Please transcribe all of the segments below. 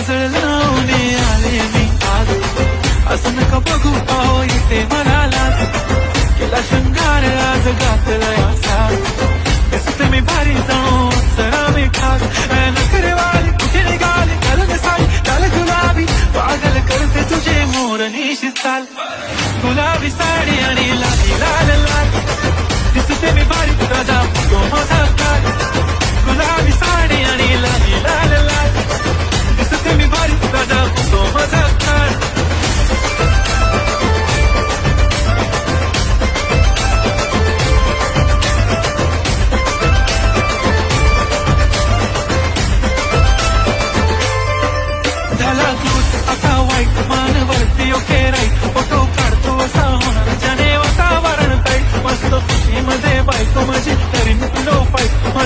काजळ लावणे आले मी आज असं नका बघू अहो इथे म्हणाला केला शृंगार आज घातला मी भारी जाऊ सरा मी खास कुठे निघाली? घालून साई गुलाबी. पागल करते तुझे मोर निशी चाल गुलाबी साडी आणि लाली लाल लाल. दिसते मी भारी राजा तो माझा काल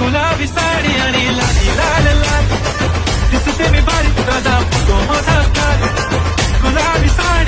गुलाबी साडी आणि लाली लाल लाल दिसते मी बारीक दादा फोटो मोठा काल गुलाबी sari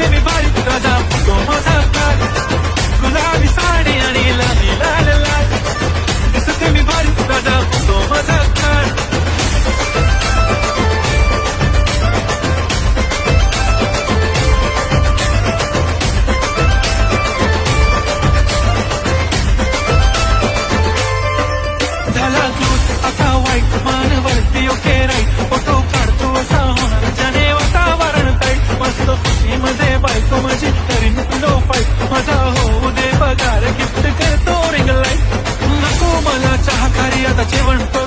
Everybody, body, cause I'm going to చెవంట